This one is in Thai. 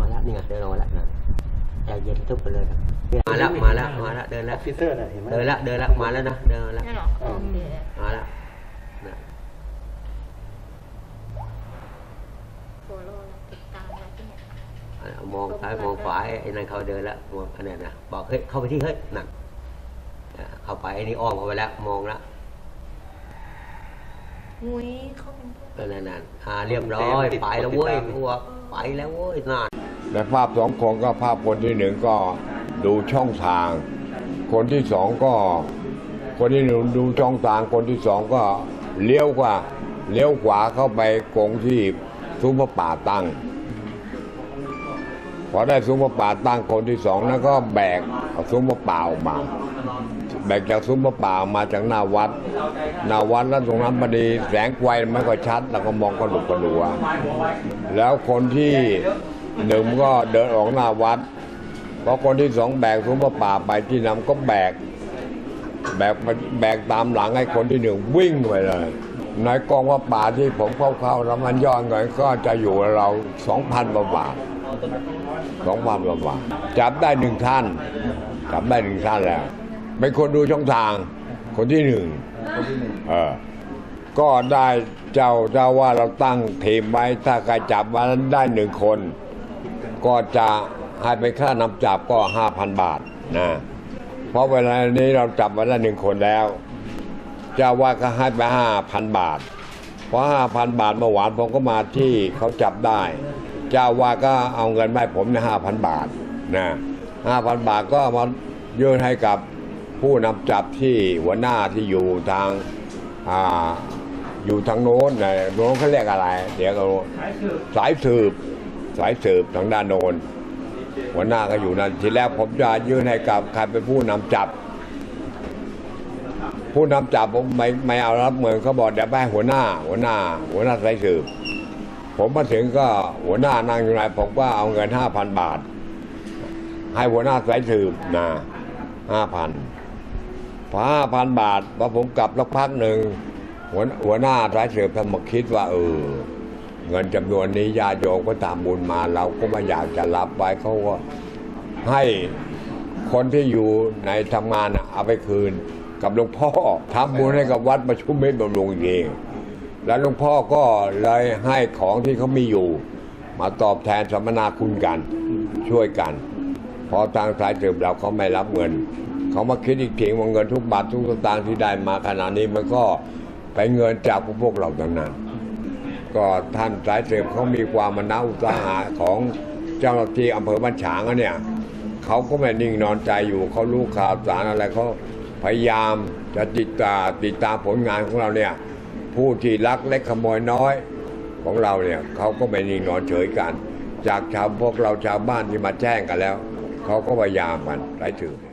มาแล้วนี่ไงเดินออกมาแล้วนะใจเย็นทุบไปเลยนะมาแล้วมาแล้วมาแล้วเดินอแล้อวฟฟิเซอร์น่ะเห็นไหมเดินแล้วเดินแล้วมาแล้วนะเดินแล้วนั่นเหรอโอเคมาแล้วนะโฟโล่ติดตามอะไรที่เนี่ยมองซ้ายมองขวาไอ้นั่นเขาเดินแล้วมองอันนั้นนะบอกเฮ้ยเข้าไปที่เฮ้ยนั่นอ่าเข้าไปไอ้นี่อ้อมเข้าไปแล้วมองแล้วมุ้ยเขาเป็นเพื่อนนั่นนั่นอ่าเรียบร้อยไปแล้วเว้ยพวกไปแล้วเว้ยนั่ นในภาพสองคนก็ภาพคนที่หนึ่งก็ดูช่องทาง คนที่สองก็ คนที่หนึ่งดูช่องทาง คนที่สองก็เลี้ยวกว่าเลี้ยวขวาเข้าไปกงที่ซุ้มพระป่าตั้งพอได้ซุ้มพระป่าตั้งคนที่สองนั้นก็แบกเอาซุ้มพระป่าออกมา แบกจากซุ้มพระป่ามาจากหน้าวัดหน้าวัดแล้วตรงนั้นพอดีแสงไฟไม่ค่อยชัด แล้วก็มองกระดุกกระดัว แล้วคนที่ หนึ่งก็เดินออกหน้าวัด เพราะคนที่สองแบกซุ้มพระป่าไปที่นำก็แบก แบกแบกตามหลังให้คนที่หนึ่งวิ่งไปเลยในกองพระป่าที่ผมเข้าๆแล้วมันย้อดเงินก็จะอยู่เราสองพันกว่าบาทสองพันกว่าบาทจับได้หนึ่งท่านจับได้หนึ่งท่านแล้วเป็นคนดูช่องทาง คนที่หนึ่งเออก็ได้เจ้าเจ้าว่าเราตั้งทีมไว้ถ้าใครจับมานั้นได้หนึ่งคน ก็จะให้เป็นค่านำจับก็ห้าพันบาทนะเพราะเวลานี้เราจับมาได้หนึ่งคนแล้วเจ้าว่าก็ให้ไปห้าพันบาท เพราะห้าพันบาทเมื่อวานผมก็มาที่เขาจับได้ เจ้าว่าก็เอาเงินมาให้ผมในห้าพันบาทนะห้าพันบาทก็มายื่นให้กับผู้นำจับที่หัวหน้าที่อยู่ทางอ่าอยู่ทางโน้นนะโน้นเขาเรียกอะไร เดี๋ยวก็รู้สายสืบ สายสืบทางด้านโนนหัวหน้าก็อยู่นั่นทีแรกผมจะยื่นให้กับใครเป็นผู้นำจับ ผู้นำจับผมไม่ไม่เอารับเงินเขาบอกเดี๋ยวไปหัวหน้า หัวหน้า หัวหน้าสายสืบ ผมมาถึงก็หัวหน้านั่งอยู่ไหนผมก็เอาเงินห้าพันบาท ให้หัวหน้าสายสืบนะห้าพันพอห้าพันบาทพอผมกลับสักพักหนึ่งหัวหัวหน้าสายสืบท่านมาคิดว่าเออ เงินจำนวนนี้ญาติโยมก็ตามบุญมาเราก็ไม่อยากจะรับไว้เขาก็ให้คนที่อยู่ในทำงาน่ะเอาไปคืน กับหลวงพ่อทำบุญให้กับวัดประชุมเมตบำรุงเองแล้วหลวงพ่อก็เลยให้ของที่เขามีอยู่ มาตอบแทนสมมนาคุณกัน ช่วยกัน พอทางสายสืบเราเขาไม่รับเงิน เขามาคิดอีกทีว่าเงินทุกบาททุกสตางค์ที่ได้มาขนาดนี้มันก็ไปเงินจากพวกเราทั้งนั้น ก็ท่านสายสืบเขามีความมนาอุตสาหะของเจ้าหน้าที่อำเภอบ้านฉางเนี่ยเขาก็ไม่นิ่งนอนใจอยู่เขารู้ข่าวสารอะไรเขาพยายามจะติดตาติดตามผลงานของเราเนี่ยผู้ที่ลักเล็กขโมยน้อยของเราเนี่ยเขาก็ไม่นิ่งนอนเฉยกัน จากชาวพวกเราชาวบ้านที่มาแจ้งกันแล้วเขาก็พยายามกันสายสืบ